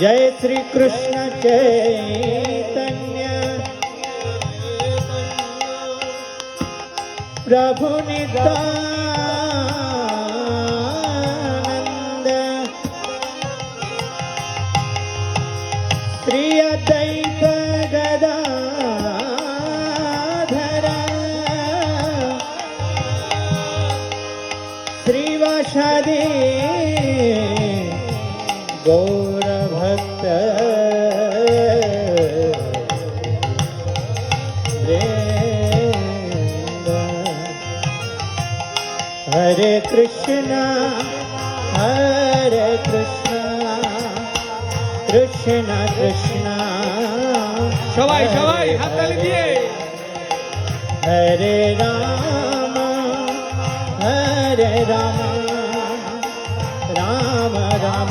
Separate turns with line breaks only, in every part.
जय श्री कृष्ण चैतन्य। प्रभु नित्यानंद श्री अद्वैत गदाधर श्रीवासादि। गौरभक्त હરે કૃષ્ણ હરે કૃષ્ણ કૃષ્ણ કૃષ્ણ সবাই সবাই হাত তালি দিয়ে হরে রাম হরে রাম রাম রাম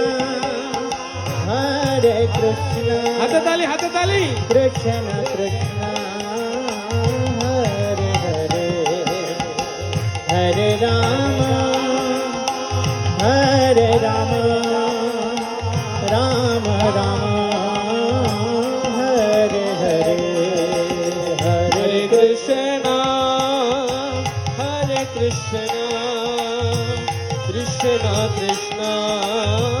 हरे कृष्ण हाताली
हाताली
कृष्ण कृष्ण हरे हरे हरे राम हरे राम राम राम हरे हरे हरे
कृष्ण हरे कृष्ण कृष्ण कृष्ण